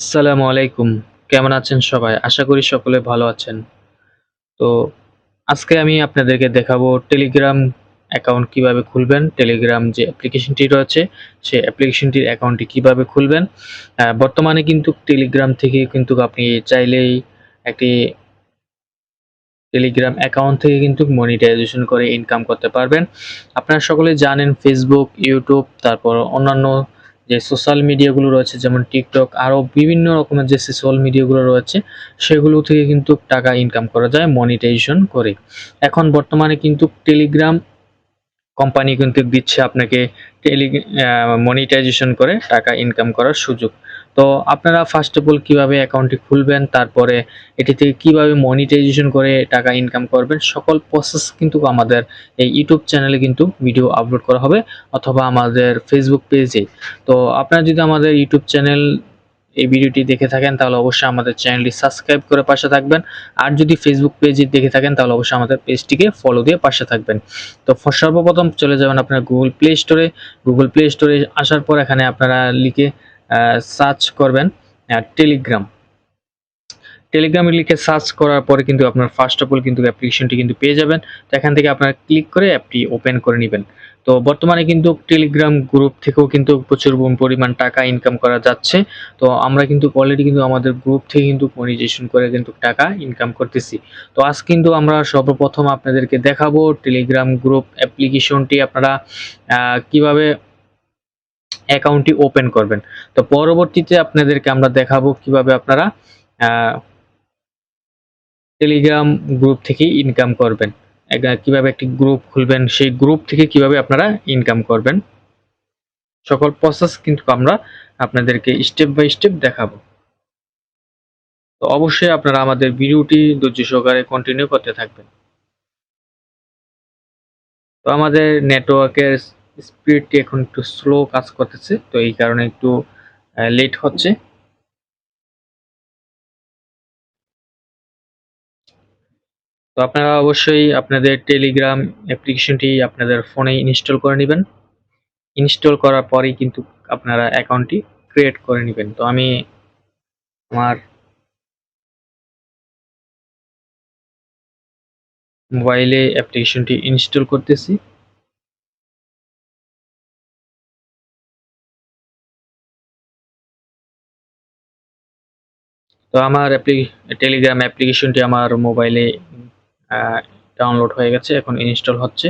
আসসালামু আলাইকুম। কেমন আছেন সবাই? আশা করি সকলে ভালো আছেন। তো আজকে আমি আপনাদেরকে দেখাবো টেলিগ্রাম অ্যাকাউন্ট কীভাবে খুলবেন টেলিগ্রাম যে অ্যাপ্লিকেশনটি রয়েছে, সেই অ্যাপ্লিকেশনটির অ্যাকাউন্টটি কীভাবে খুলবেন। বর্তমানে কিন্তু টেলিগ্রাম থেকে কিন্তু আপনি চাইলেই একটি টেলিগ্রাম অ্যাকাউন্ট থেকে কিন্তু মনিটাইজেশন করে ইনকাম করতে পারবেন। আপনারা সকলে জানেন ফেসবুক ইউটিউব তারপর অন্যান্য যে সোশ্যাল মিডিয়াগুলো রয়েছে, যেমন টিকটক আরও বিভিন্ন রকমের যে সোশ্যাল মিডিয়াগুলো রয়েছে, সেগুলো থেকে কিন্তু টাকা ইনকাম করা যায় মনিটাইজেশন করে। এখন বর্তমানে কিন্তু টেলিগ্রাম কোম্পানি কিন্তু দিচ্ছে আপনাকে টেলি মনিটাইজেশন করে টাকা ইনকাম করার সুযোগ। তো আপনারা ফার্স্ট অফ অল কীভাবে অ্যাকাউন্টটি খুলবেন, তারপরে এটি থেকে কীভাবে মনিটাইজেশন করে টাকা ইনকাম করবেন, সকল প্রসেস কিন্তু আমাদের এই ইউটিউব চ্যানেলে কিন্তু ভিডিও আপলোড করা হবে অথবা আমাদের ফেসবুক পেজে তো আপনারা যদি আমাদের ইউটিউব চ্যানেল এই ভিডিওটি দেখে থাকেন, তাহলে অবশ্যই আমাদের চ্যানেলটি সাবস্ক্রাইব করে পাশে থাকবেন। আর যদি ফেসবুক পেজে দেখে থাকেন, তাহলে অবশ্যই আমাদের পেজটিকে ফলো দিয়ে পাশে থাকবেন। তো সর্বপ্রথম চলে যাবেন আপনার গুগল প্লে স্টোরে গুগল প্লে স্টোরে আসার পর এখানে আপনারা লিখে সার্চ করবেন টেলিগ্রাম টেলিগ্রামে লিখে সার্চ করার পরে কিন্তু আপনার ফার্স্ট অফ অল কিন্তু অ্যাপ্লিকেশনটি কিন্তু পেয়ে যাবেন। তো এখান থেকে আপনারা ক্লিক করে অ্যাপটি ওপেন করে নেবেন। তো বর্তমানে কিন্তু টেলিগ্রাম গ্রুপ থেকেও কিন্তু প্রচুর পরিমাণ টাকা ইনকাম করা যাচ্ছে। তো আমরা কিন্তু অলরেডি কিন্তু আমাদের গ্রুপ থেকে কিন্তু মনিটাইজেশন করে কিন্তু টাকা ইনকাম করতেছি। তো আজ কিন্তু আমরা সর্বপ্রথম আপনাদেরকে দেখাবো টেলিগ্রাম গ্রুপ অ্যাপ্লিকেশনটি আপনারা কীভাবে অ্যাকাউন্টটি ওপেন করবেন। তো পরবর্তীতে আপনাদেরকে আমরা দেখাবো কীভাবে আপনারা টেলিগ্রাম গ্রুপ থেকে ইনকাম করবেন। কীভাবে একটি গ্রুপ খুলবেন, সেই গ্রুপ থেকে কীভাবে আপনারা ইনকাম করবেন। সকল প্রসেস কিন্তু আমরা আপনাদেরকে স্টেপ বাই স্টেপ দেখাবো। তো অবশ্যই আপনারা আমাদের ভিডিওটি ধৈর্য সহকারে কন্টিনিউ করতে থাকবেন। তো আমাদের নেটওয়ার্কের স্পিডটি এখন একটু স্লো কাজ করতেছে, তো এই কারণে একটু লেট হচ্ছে। তো আপনারা অবশ্যই আপনাদের টেলিগ্রাম অ্যাপ্লিকেশনটি আপনাদের ফোনে ইনস্টল করে নেবেন। ইনস্টল করার পরেই কিন্তু আপনারা অ্যাকাউন্টটি ক্রিয়েট করে নেবেন। তো আমি আমার মোবাইলে অ্যাপ্লিকেশনটি ইনস্টল করতেছি। তো আমার টেলিগ্রাম অ্যাপ্লিকেশনটি আমার মোবাইলে ডাউনলোড হয়ে গেছে, এখন ইনস্টল হচ্ছে।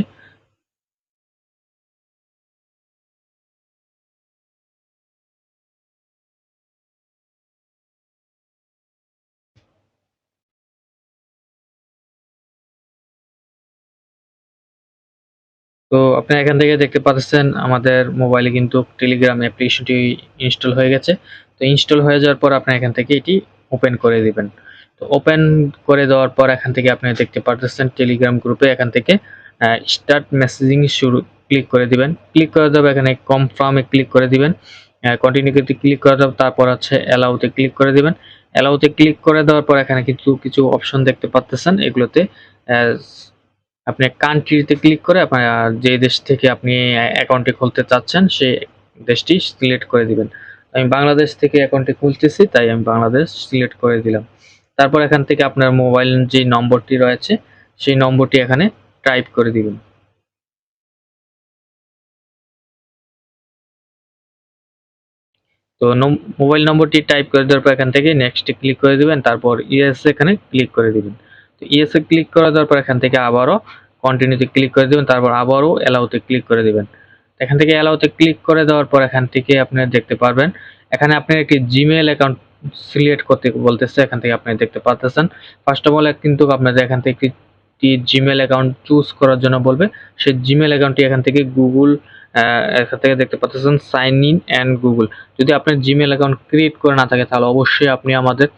তো আপনারা এখান থেকে দেখতে পাচ্ছেন, আমাদের মোবাইলে কিন্তু টেলিগ্রাম অ্যাপ্লিকেশনটি ইনস্টল হয়ে গেছে। তো ইনস্টল হয়ে যাওয়ার পর আপনারা এখান থেকে এটি ওপেন করে দিবেন। তো ওপেন করে দেওয়ার পর এখান থেকে আপনি দেখতে পারতেছেন টেলিগ্রাম গ্রুপে এখান থেকে স্টার্ট মেসেজিং শুরু ক্লিক করে দিবেন। ক্লিক করে দেবে এখানে কনফার্মে ক্লিক করে দিবেন। কন্টিনিউ করতে ক্লিক করে দেবে তারপর হচ্ছে অ্যালাউতে ক্লিক করে দিবেন। অ্যালাউতে ক্লিক করে দেওয়ার পর এখানে কিছু কিছু অপশন দেখতে পাচ্ছেন এগুলোতে আপনি কান্ট্রিতে ক্লিক করে আপনার, যে দেশ থেকে আপনি অ্যাকাউন্টটি খুলতে চাচ্ছেন সেই দেশটি সিলেক্ট করে দিবেন। আমি বাংলাদেশ থেকে অ্যাকাউন্টটি খুলতেছি, তাই আমি বাংলাদেশ সিলেক্ট করে দিলাম। তারপর এখান থেকে আপনার মোবাইল যে নম্বরটি রয়েছে, সেই নম্বরটি এখানে টাইপ করে দিবেন। তো মোবাইল নম্বরটি টাইপ করে দেওয়ার পর এখান থেকে নেক্সট ক্লিক করে দিবেন, তারপর ইএস এখানে ক্লিক করে দিবেন। তো ইএস এ ক্লিক করে দেওয়ার পর এখান থেকে আবারও কন্টিনিউতে ক্লিক করে দিবেন, তারপর আবারও অ্যালাউতে ক্লিক করে দিবেন। এখান থেকে অ্যালাউতে ক্লিক করে দেওয়ার পর এখান থেকে আপনি দেখতে পারবেন। এখানে আপনি একটি জিমেল অ্যাকাউন্ট সিলেক্ট করতে বলতেছে, এখান থেকে আপনি দেখতে পাচ্ছেন ফার্স্ট অফ অল কিন্তু আপনাদের এখান থেকে একটি জিমেল অ্যাকাউন্ট চুজ করার জন্য বলবে, সেই জিমেল অ্যাকাউন্টটি এখান থেকে গুগল এখান থেকে দেখতে পাচ্ছেন সাইন ইন অ্যান্ড গুগল যদি আপনার জিমেল অ্যাকাউন্ট ক্রিয়েট করে না থাকে, তাহলে অবশ্যই আপনি আমাদের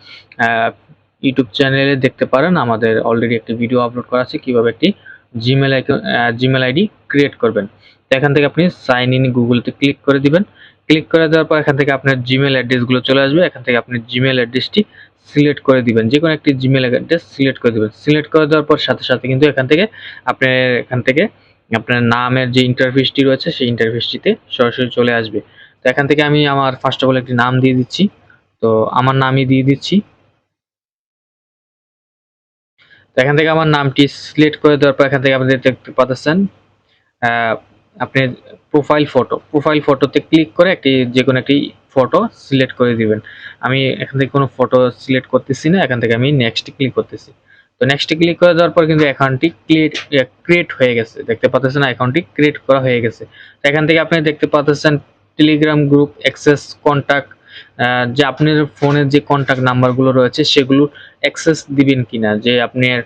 ইউটিউব চ্যানেলে দেখতে পারেন। আমাদের অলরেডি একটি ভিডিও আপলোড করা আছে, কীভাবে একটি জিমেল জিমেল আইডি ক্রিয়েট করবেন। তো এখান থেকে আপনি সাইন ইন গুগলতে ক্লিক করে দিবেন। ক্লিক করে দেওয়ার পর এখান থেকে আপনার জিমেল অ্যাড্রেসগুলো চলে আসবে। এখান থেকে আপনি জিমেল অ্যাড্রেসটি সিলেক্ট করে দিবেন। যে কোনো একটি জিমেল অ্যাড্রেস সিলেক্ট করে দিবেন। সিলেক্ট করে দেওয়ার পর সাথে সাথে কিন্তু এখান থেকে আপনার, এখান থেকে আপনার নামের যে ইন্টারফেসটি রয়েছে, সেই ইন্টারফেসটিতে সরাসরি চলে আসবে। তো এখান থেকে আমি আমার ফার্স্ট অফ অল একটি নাম দিয়ে দিচ্ছি। তো আমার নামই দিয়ে দিচ্ছি। এখান থেকে আমার নামটি সিলেক্ট করে দেওয়ার পর এখান থেকে আপনি দেখতে পাচ্ছেন আপনি প্রোফাইল ফটো প্রোফাইল ফটোতে ক্লিক করে একটি যে কোনো একটি ফটো সিলেক্ট করে দিবেন। আমি এখান থেকে কোনো ফটো সিলেক্ট করতেছি না, এখান থেকে আমি নেক্সট ক্লিক করতেছি। তো নেক্সট ক্লিক করে দেওয়ার পর কিন্তু অ্যাকাউন্টটি ক্রিয়েট ক্রিয়েট হয়ে গেছে। দেখতে পাচ্ছেন অ্যাকাউন্টটি ক্রিয়েট করা হয়ে গেছে। তো এখান থেকে আপনি দেখতে পাচ্ছেন টেলিগ্রাম গ্রুপ অ্যাক্সেস কন্ট্যাক্ট যে আপনার ফোনের যে কন্ট্যাক্ট নাম্বারগুলো রয়েছে, সেগুলো অ্যাক্সেস দিবেন কিনা? যে আপনার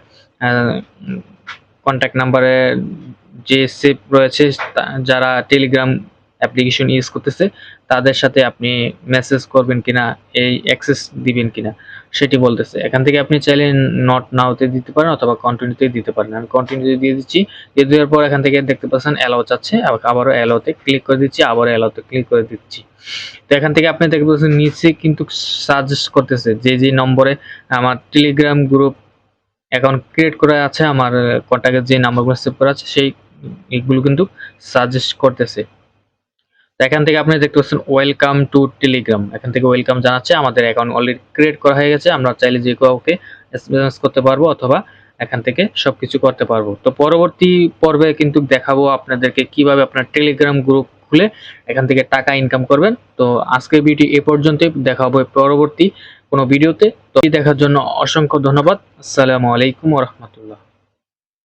কন্ট্যাক্ট নাম্বারে যে সেভ রয়েছে যারা টেলিগ্রাম অ্যাপ্লিকেশন ইউজ করতেছে, তাদের সাথে আপনি মেসেজ করবেন কিনা, এই অ্যাক্সেস দিবেন কিনা, সেটি বলতেছে। এখান থেকে আপনি চাইলে নট নাওতে দিতে পারেন অথবা কন্টিনিউতে দিতে পারেন। আমি কন্টিনিউ দিয়ে দিচ্ছি। দিয়ে দেওয়ার পর এখান থেকে দেখতে পাচ্ছেন অ্যালাও চাচ্ছে, আবার আবারও অ্যালাওতে ক্লিক করে দিচ্ছি, আবারও অ্যালাউতে ক্লিক করে দিচ্ছি। তো এখান থেকে আপনি দেখতে পাচ্ছেন নিচে কিন্তু সাজেস্ট করতেছে যে যে নম্বরে আমার টেলিগ্রাম গ্রুপ অ্যাকাউন্ট ক্রিয়েট করা আছে, আমার কন্ট্যাক্টের যে নাম্বারগুলো সেভ করা আছে, সেই এগুলো কিন্তু সাজেস্ট করতেছে। এখান থেকে আপনি দেখতে পাচ্ছেন ওয়েলকাম টু টেলিগ্রাম এখান থেকে ওয়েলকাম জানাচ্ছে, আমাদের অ্যাকাউন্ট অলরেডি ক্রিয়েট করা হয়ে গেছে, আমরা চাইলে যে কাউকে এসএমএস করতে পারব অথবা এখান থেকে সবকিছু করতে পারব। তো পরবর্তী পর্বে কিন্তু দেখাবো আপনাদেরকে কীভাবে আপনার টেলিগ্রাম গ্রুপ খুলে এখান থেকে টাকা ইনকাম করবেন। তো আজকের ভিডিও এ পর্যন্তই, দেখা হবে পরবর্তী কোনো ভিডিওতে তো। দেখার জন্য অসংখ্য ধন্যবাদ। আসসালামু আলাইকুম রহমতুল্লাহ।